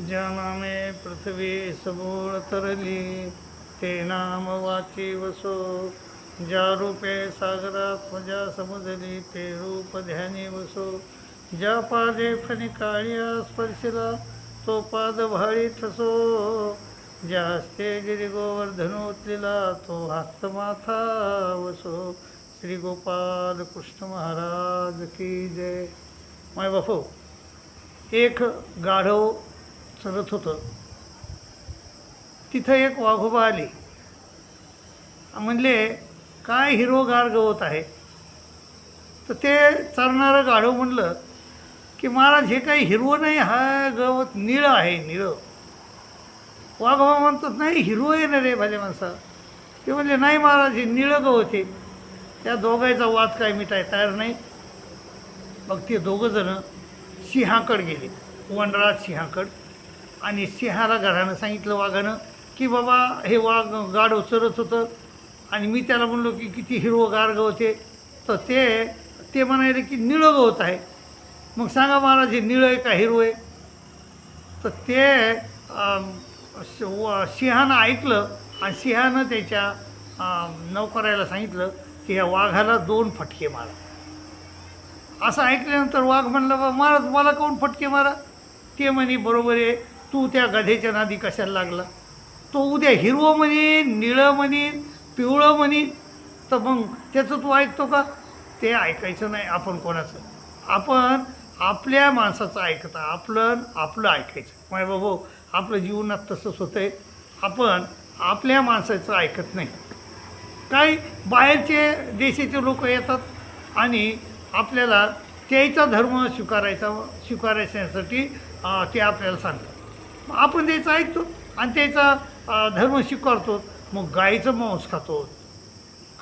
ज्यानामे पृथ्वी सबोळ तरली ते नाम वाची वसो ज्या रूपे सागरात ज्या समुद्री ते रूप ध्यानी वसो ज्या पादे फणी काळ्या स्पर्शिला तो पाद भाळी ठसो ज्या हस्ते गिरी गोवर्धन उतलेला तो हस्तमाथा वसो श्री गोपाल कृष्ण महाराज की जय। माय बापू एक गाढव चरत होतं. तिथं एक वाघोबा आली. म्हणले काय हिरोगार गवत आहे? तर ते चरणारं गाढव म्हणलं की महाराज हे काही हिरवं नाही हा गवत निळं आहे निळं. वाघोबा म्हणतात नाही हिरवं आहे ना रे भाले माणसा. ते म्हणले नाही महाराज हे निळं गवत आहे. त्या दोघांचा वाद काय मिटाय तयार नाही. मग ते दोघंजणं सिंहाकड गेले. वनराज सिंहाकड. आणि सिंहाला घरानं सांगितलं वाघानं की बाबा हे वाघ गाढव चरत होतं. आणि मी त्याला म्हणलो की किती हिरवं गार गवत आहे तर ते ते म्हणाले की निळं गवत आहे. मग सांगा महाराज हे निळं आहे का हिरवं आहे? तर ते सिंहानं ऐकलं आणि सिंहानं त्याच्या नौकरायला सांगितलं की या वाघाला दोन फटके मारा. असं ऐकल्यानंतर वाघ म्हणलं बा महाराज मला कोण फटके मारा? ते म्हणे बरोबर आहे. तू त्या गधेच्या नादी कशाला लागला? तो उद्या हिरवं म्हणेन निळं म्हणेन पिवळं म्हणेन. तर मग त्याचं तू ऐकतो का? ते ऐकायचं नाही आपण कोणाचं. आपण आपल्या माणसाचं ऐकता आपलं आपलं ऐकायचं. माय बाबू आपलं जीवनात तसंच होतं आहे आपण आपल्या माणसाचं ऐकत नाही. काही बाहेरचे देशाचे लोक येतात आणि आपल्याला त्याचा धर्म स्वीकारायचा स्वीकारायच्यासाठी ते आपल्याला सांगतात. आपण त्याचं ऐकतो आणि त्याचा धर्म स्वीकारतो. मग गाईचं मांस खातो.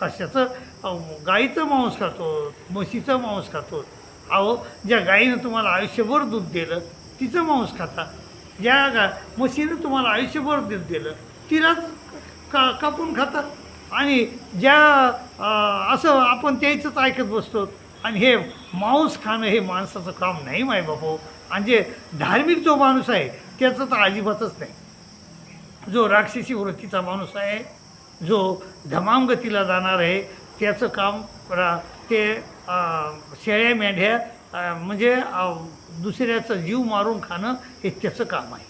कशाचं? गाईचं मांस खातो म्हशीचं मांस खातो. अहो ज्या गाईनं तुम्हाला आयुष्यभर दूध दिलं तिचं मांस खाता. ज्या गा म्हशीनं तुम्हाला आयुष्यभर दूध दिलं तिलाच का कापून खाता. आणि ज्या असं आपण त्याचंच ऐकत बसतो. आणि हे मांस खाणं हे माणसाचं काम नाही माय बापू आणि जे धार्मिक जो माणूस आहे त्याचं तर अजिबातच नाही. जो राक्षसी वृत्तीचा माणूस आहे जो धमामगतीला जाणार आहे त्याचं काम रा ते शेळ्या मेंढ्या म्हणजे दुसऱ्याचं दुसऱ्याचा जीव मारून खाणं हे त्याचं काम आहे.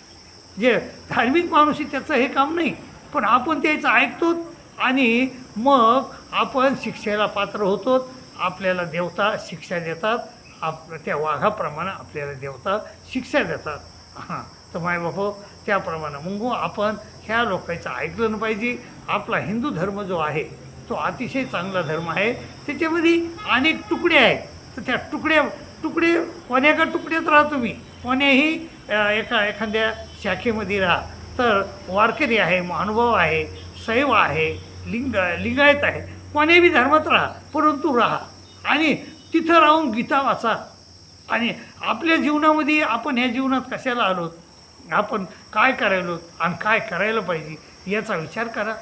जे धार्मिक माणूस आहे त्याचं हे काम नाही. पण आपण त्याचं ऐकतो आणि मग आपण शिक्षेला पात्र होतो आपल्याला देवता शिक्षा देतात. आप त्या वाघाप्रमाणे आपल्याला देवता शिक्षा देतात. हां. तर माय बापो त्याप्रमाणे. मग आपण ह्या लोकांचं ऐकलं पाहिजे. आपला हिंदू धर्म जो आहे तो अतिशय चांगला धर्म आहे. त्याच्यामध्ये अनेक तुकडे आहेत. तर त्या तुकड्या तुकडे कोण्या का तुकड्यात राहा तुम्ही? कोण्याही एका एखाद्या शाखेमध्ये राहा. तर वारकरी आहे महानुभाव आहे सैव आहे लिंग लिंगायत आहे. कोण्याही धर्मात राहा परंतु राहा. आणि तिथं राहून गीता वाचा. आणि आपल्या जीवनामध्ये आपण ह्या जीवनात कशाला आलो आपण काय करायलो आणि काय करायला पाहिजे याचा विचार करा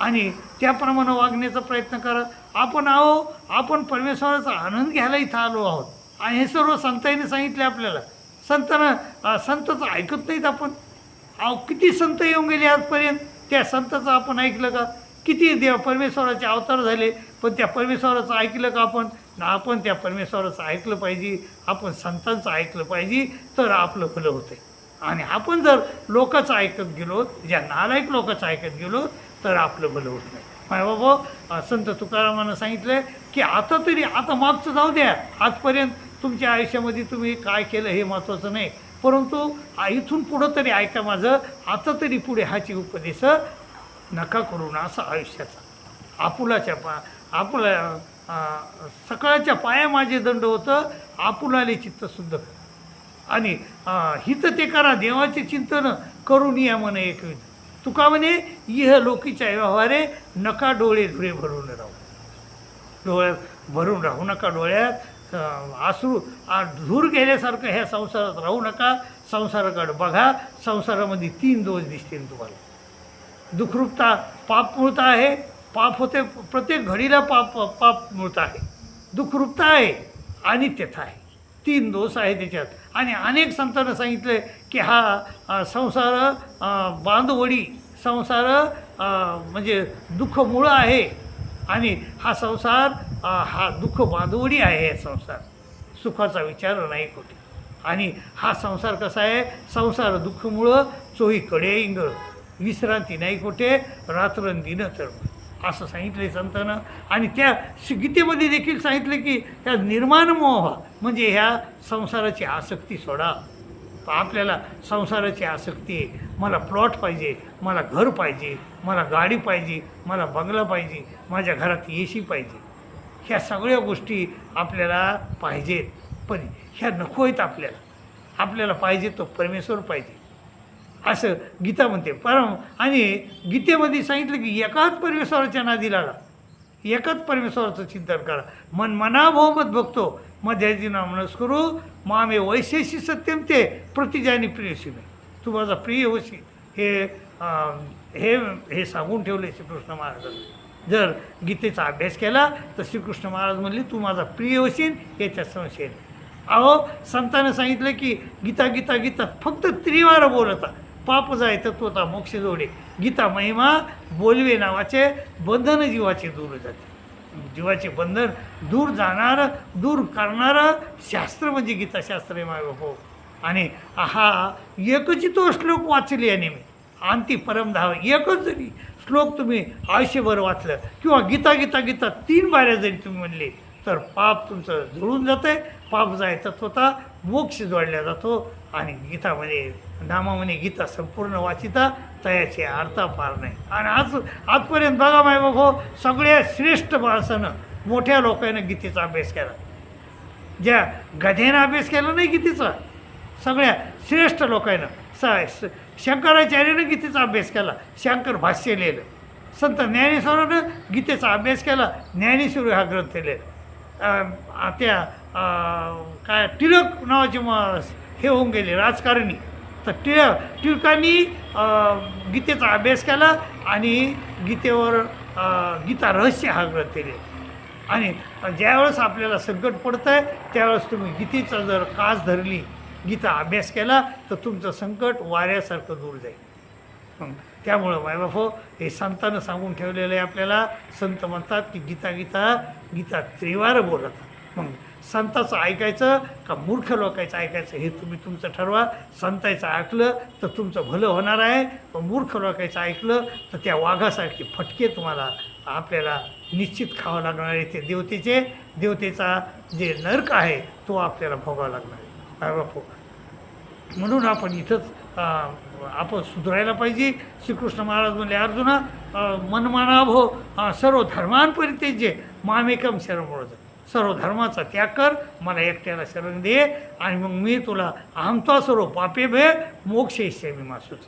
आणि त्याप्रमाणे वागण्याचा प्रयत्न करा. आपण आहो आपण परमेश्वराचा आनंद घ्यायला इथं आलो आहोत. आणि हे सर्व संतांनी सांगितले आपल्याला. संतांना संतचं ऐकत नाहीत आपण. अहो किती संत येऊन गेले आजपर्यंत? त्या संताचं आपण ऐकलं का? किती देव परमेश्वराचे अवतार झाले पण त्या परमेश्वराचं ऐकलं का आपण? ना आपण त्या परमेश्वराचं ऐकलं पाहिजे. आपण संतांचं ऐकलं पाहिजे तर आपलं भलं आहे आणि आपण जर लोकच ऐकत गेलो ज्या नालायक लोकच ऐकत गेलो तर आपलं भलं होत नाही. माय बाबा संत तुकारामानं सांगितलं की आता तरी आता मागचं जाऊ द्या. आजपर्यंत तुमच्या आयुष्यामध्ये तुम्ही काय केलं हे महत्त्वाचं नाही. परंतु इथून पुढं तरी ऐका माझं आता तरी पुढे हाची उपदेश नका करू ना असं आयुष्याचा. आपुलाच्या पा आपुला सकाळच्या पाया माझे दंड होतं आपुलाले चित्त शुद्ध आणि हित ते करा देवाचे चिंतन करून या म्हणे एकविध तुका म्हणे इह लोकीच्या व्यवहारे नका डोळे धुरे भरून राहू. डोळ्यात भरून राहू नका डोळ्यात. आसरू धूर गेल्यासारखं ह्या संसारात राहू नका. संसाराकडे बघा. संसारामध्ये तीन दोष दिसतील तुम्हाला. दुखरूपता पाप मूळता आहे. पाप होते प्रत्येक घडीला पाप पाप मूळता आहे. दुखरूपता आहे. आणि तेथा आहे. तीन दोष आहे त्याच्यात. आणि अनेक संतांना सांगितलं की की हा संसार बांधवडी संसार म्हणजे दुःख मुळं आहे. आणि हा संसार हा दुःख बांधवडी आहे संसार. सुखाचा विचार नाही कुठे. आणि हा संसार कसा आहे? संसार दुःखमुळं चोही कडे इंगळ. विश्रांती नाही कुठे रात्र तर. असं सांगितले संतानं. आणि त्या गीतेमध्ये देखील सांगितलं की त्या निर्माण मोह म्हणजे ह्या संसाराची आसक्ती सोडा. आपल्याला संसाराची आसक्ती आहे. मला प्लॉट पाहिजे मला घर पाहिजे मला गाडी पाहिजे मला बंगला पाहिजे माझ्या घरात ए सी पाहिजे. ह्या सगळ्या गोष्टी आपल्याला पाहिजेत. पण ह्या नको आहेत आपल्याला. आपल्याला पाहिजे तो परमेश्वर पाहिजे. असं गीता म्हणते. परम आणि गीतेमध्ये सांगितलं की एकाच परमेश्वराच्या नादी लागा. एकाच परमेश्वराचं चिंतन करा. मन मनाभोमत बघतो मध्याची नामनस करू मामे वैशेषी सत्यम ते प्रतिजानी प्रियशी मी तू माझा प्रिय होशी हे हे हे सांगून ठेवले श्रीकृष्ण महाराजांनी. जर गीतेचा अभ्यास केला तर श्रीकृष्ण महाराज म्हणले तू माझा प्रिय होशील याच्या संशय अहो संतानं सांगितलं की गीता गीता गीता फक्त त्रिवार बोलता. पाप जाय तत्वता मोक्ष जोडे गीता महिमा बोलवे नावाचे बंधन जीवाचे दूर जाते. जीवाचे बंधन दूर जाणारं दूर करणारं शास्त्र म्हणजे गीताशास्त्र आहे माय हो. आणि हा एकचितो श्लोक वाचले याने मी आणती परमधाव एकच जरी श्लोक तुम्ही आयुष्यभर वाचलं किंवा गीता गीता गीता तीन बाऱ्या जरी तुम्ही म्हणले तर पाप तुमचं जुळून जातं आहे पाप जायचा तत्वता मोक्ष जोडला जातो. आणि गीतामध्ये नामामध्ये गीता संपूर्ण वाचिता तयाचे अर्था पार नाही. आणि आज आजपर्यंत बघा माय बाबा सगळ्या श्रेष्ठ माणसानं मोठ्या लोकांनं गीतेचा अभ्यास केला. ज्या गधेनं अभ्यास केला नाही गीतेचा सगळ्या श्रेष्ठ लोकांनं स शंकराचार्यानं गीतेचा अभ्यास केला शंकर भाष्य लिहिलं. संत ज्ञानेश्वरानं गीतेचा अभ्यास केला ज्ञानेश्वर हा ग्रंथ लिहिला. त्या काय टिळक नावाचे म हे होऊन गेले राजकारणी. तर टिळक टिळकांनी गीतेचा अभ्यास केला आणि गीतेवर गीता रहस्य हा ग्रंथ केले. आणि ज्यावेळेस आपल्याला संकट पडतं आहे त्यावेळेस तुम्ही गीतेचा जर कास धरली गीता अभ्यास केला तर तुमचं संकट वाऱ्यासारखं दूर जाईल. त्यामुळं मायबापो हे संतानं सांगून ठेवलेलं आहे आपल्याला. संत म्हणतात की गीता गीता गीता त्रिवार बोलत मग संताचं ऐकायचं का मूर्ख लोकांचं ऐकायचं हे तुम्ही तुमचं ठरवा. संताचं ऐकलं तर तुमचं भलं होणार आहे. पण मूर्ख लोकांचं ऐकलं तर त्या वाघासारखे फटके तुम्हाला आपल्याला निश्चित खावं लागणार आहे ते देवतेचे. देवतेचा जे नर्क आहे तो आपल्याला भोगावा लागणार आहे. बापू म्हणून आपण इथंच आपण सुधारायला पाहिजे. श्रीकृष्ण महाराज म्हणले अर्जुना मनमानाभो हो. सर्व धर्मांपरित्यज्य मामेकम शरण सर्व धर्माचा त्याग कर. मला एकट्याला शरण दे. आणि मग मी तुला आमचा सर्व पापे भे. मोक्ष मी मासूच.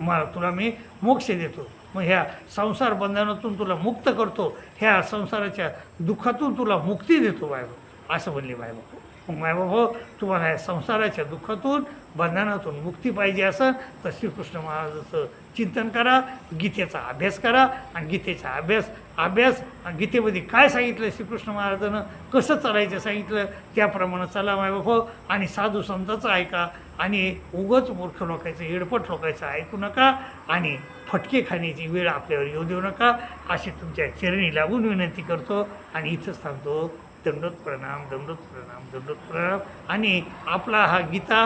मला तुला मी मोक्ष देतो. मग ह्या संसार बंधनातून तुला मुक्त करतो. ह्या संसाराच्या दुःखातून तुला मुक्ती देतो बायबा असं म्हणले बायबा मग मायबाबा हो, तुम्हाला या संसाराच्या दुःखातून बंधनातून मुक्ती पाहिजे असं तर श्रीकृष्ण महाराजाचं चिंतन करा गीतेचा अभ्यास करा आणि गीतेचा अभ्यास अभ्यास आणि गीतेमध्ये काय सांगितलं श्रीकृष्ण महाराजानं कसं चालायचं सांगितलं त्याप्रमाणे चला मायबाबा आणि साधू संतांचं ऐका आणि उगच मूर्ख लोकायचं येडपट लोकायचं ऐकू नका आणि फटके खाण्याची वेळ आपल्यावर येऊ देऊ नका. अशी तुमच्या चरणी लागून विनंती करतो आणि इथंच थांबतो. दंडोत प्रणाम दंडोत प्रणाम दंडोत प्रणाम. आणि आपला हा गीता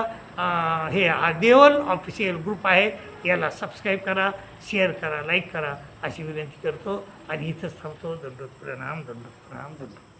हे हा देवल ऑफिशियल ग्रुप आहे याला सबस्क्राईब करा शेअर करा लाईक करा अशी विनंती करतो. आणि इथंच थांबतो. दंडोत प्रणाम दंडोत प्रणाम दंडोत